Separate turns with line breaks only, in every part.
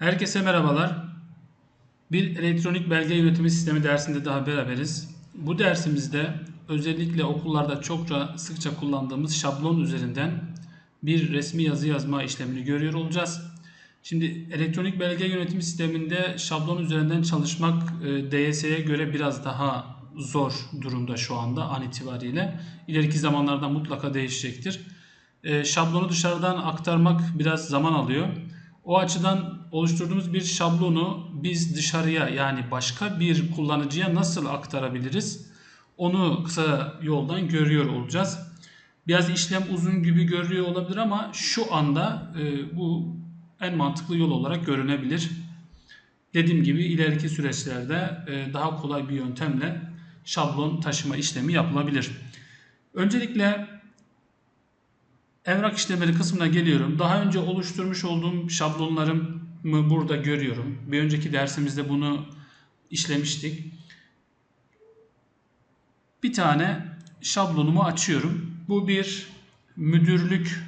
Herkese merhabalar. Bir elektronik belge yönetimi sistemi dersinde daha beraberiz. Bu dersimizde özellikle okullarda çokça sıkça kullandığımız şablon üzerinden bir resmi yazı yazma işlemini görüyor olacağız. Şimdi elektronik belge yönetimi sisteminde şablon üzerinden çalışmak e, DS'ye göre biraz daha zor durumda şu anda an itibariyle. İleriki zamanlarda mutlaka değişecektir. E, Şablonu dışarıdan aktarmak biraz zaman alıyor. O açıdan oluşturduğumuz bir şablonu biz dışarıya yani başka bir kullanıcıya nasıl aktarabiliriz? Onu kısa yoldan görüyor olacağız. Biraz işlem uzun gibi görünüyor olabilir ama şu anda e, bu en mantıklı yol olarak görünebilir. Dediğim gibi ileriki süreçlerde e, daha kolay bir yöntemle şablon taşıma işlemi yapılabilir. Öncelikle evrak işlemleri kısmına geliyorum. Daha önce oluşturmuş olduğum şablonlarımı burada görüyorum. Bir önceki dersimizde bunu işlemiştik. Bir tane şablonumu açıyorum. Bu bir müdürlük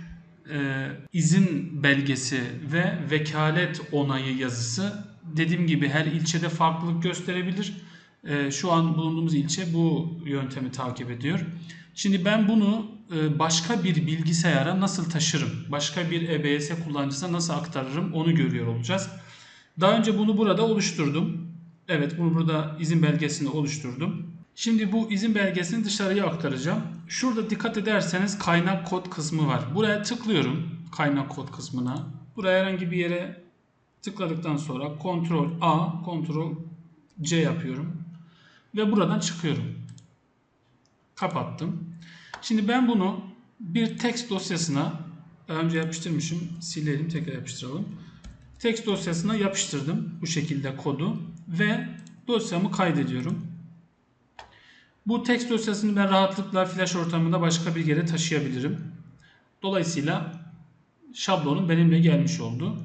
e, izin belgesi ve vekalet onayı yazısı. Dediğim gibi her ilçede farklılık gösterebilir. E, şu an bulunduğumuz ilçe bu yöntemi takip ediyor. Şimdi ben bunu e, başka bir bilgisayara nasıl taşırım? Başka bir EBS kullanıcısına nasıl aktarırım? Onu görüyor olacağız. Daha önce bunu burada oluşturdum. Evet bunu burada izin belgesini oluşturdum. Şimdi bu izin belgesini dışarıya aktaracağım. Şurada dikkat ederseniz kaynak kod kısmı var. Buraya tıklıyorum kaynak kod kısmına. Buraya herhangi bir yere tıkladıktan sonra Ctrl A, Ctrl C yapıyorum. Ve buradan çıkıyorum. Kapattım. Şimdi ben bunu bir text dosyasına önce yapıştırmışım. Silelim tekrar yapıştıralım. Text dosyasına yapıştırdım bu şekilde kodu ve dosyamı kaydediyorum. Bu text dosyasını ben rahatlıkla flash ortamında başka bir yere taşıyabilirim. Dolayısıyla şablonum benimle gelmiş oldu.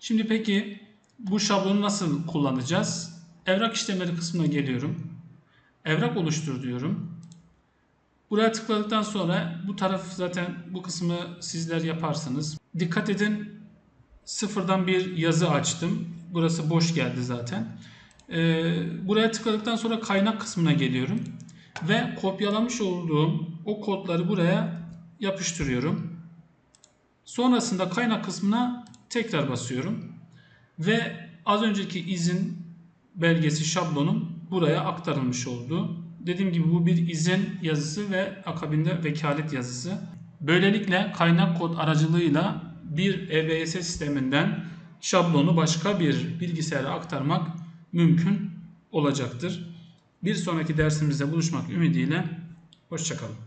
Şimdi peki bu şablonu nasıl kullanacağız? Evrak işlemleri kısmına geliyorum. Evrak oluştur diyorum. Buraya tıkladıktan sonra bu taraf zaten bu kısmı sizler yaparsınız. Dikkat edin sıfırdan bir yazı açtım. Burası boş geldi zaten. Ee, buraya tıkladıktan sonra kaynak kısmına geliyorum. Ve kopyalamış olduğum o kodları buraya yapıştırıyorum. Sonrasında kaynak kısmına tekrar basıyorum. Ve az önceki izin belgesi şablonum buraya aktarılmış oldu. Dediğim gibi bu bir izin yazısı ve akabinde vekalet yazısı. Böylelikle kaynak kod aracılığıyla bir EBS sisteminden şablonu başka bir bilgisayara aktarmak mümkün olacaktır. Bir sonraki dersimizde buluşmak ümidiyle hoşçakalın.